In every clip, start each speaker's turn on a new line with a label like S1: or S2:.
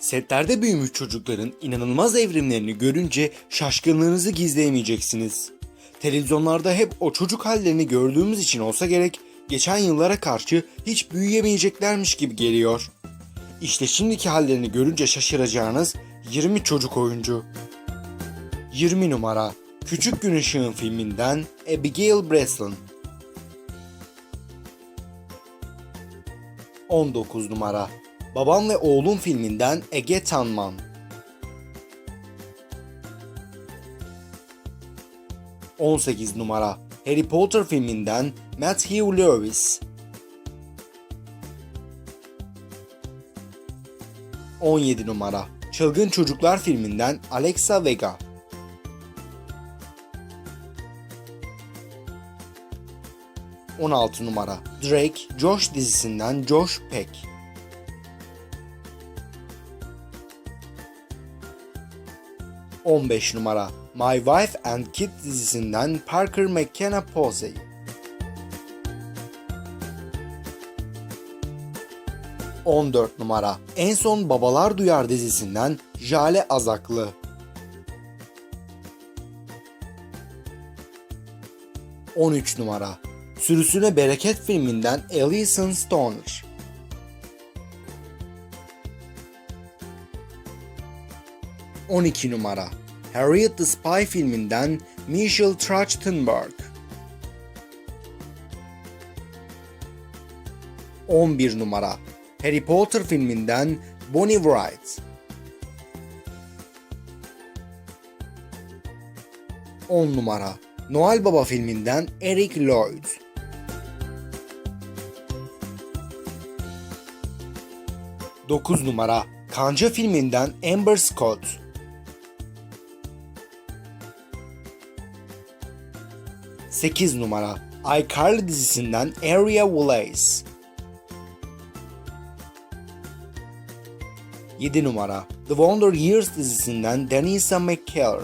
S1: Setlerde büyümüş çocukların inanılmaz evrimlerini görünce şaşkınlığınızı gizleyemeyeceksiniz. Televizyonlarda hep o çocuk hallerini gördüğümüz için olsa gerek geçen yıllara karşı hiç büyüyemeyeceklermiş gibi geliyor. İşte şimdiki hallerini görünce şaşıracağınız 20 çocuk oyuncu. 20 numara Küçük Gün Işığın filminden Abigail Breslin 19 numara Babam ve Oğlum filminden Ege Tanman. 18 numara Harry Potter filminden Matthew Lewis. 17 numara Çılgın Çocuklar filminden Alexa Vega. 16 numara Drake, Josh dizisinden Josh Peck 15 numara My Wife and Kid dizisinden Parker McKenna Posey 14 numara En Son Babalar Duyar dizisinden Jale Azaklı. 13 numara Sürüsüne Bereket filminden Alison Stoner 12 numara. Harriet the Spy filminden Michelle Trachtenberg. 11 numara. Harry Potter filminden Bonnie Wright. 10 numara. Noel Baba filminden Eric Lloyd. 9 numara. Kanca filminden Amber Scott 8 numara. iCarly dizisinden Area Wallace. 7 numara. The Wonder Years dizisinden Denisa McKellar.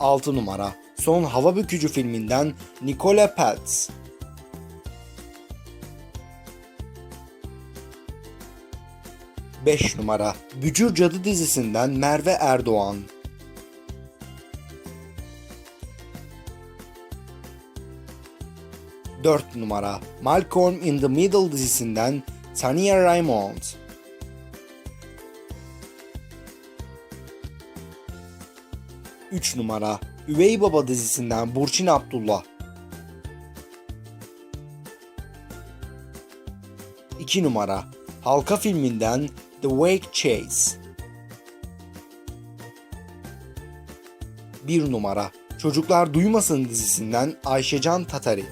S1: 6 numara. Son Hava Bükücü filminden Nicola Peltz. 5 numara. Bücür Cadı dizisinden Merve Erdoğan 4 numara Malcolm in the Middle dizisinden Tania Raymond. 3 numara Üvey Baba dizisinden Burçin Abdullah. 2 numara Halka filminden The Wake Chase. 1 numara Çocuklar Duymasın dizisinden Ayşecan Tatari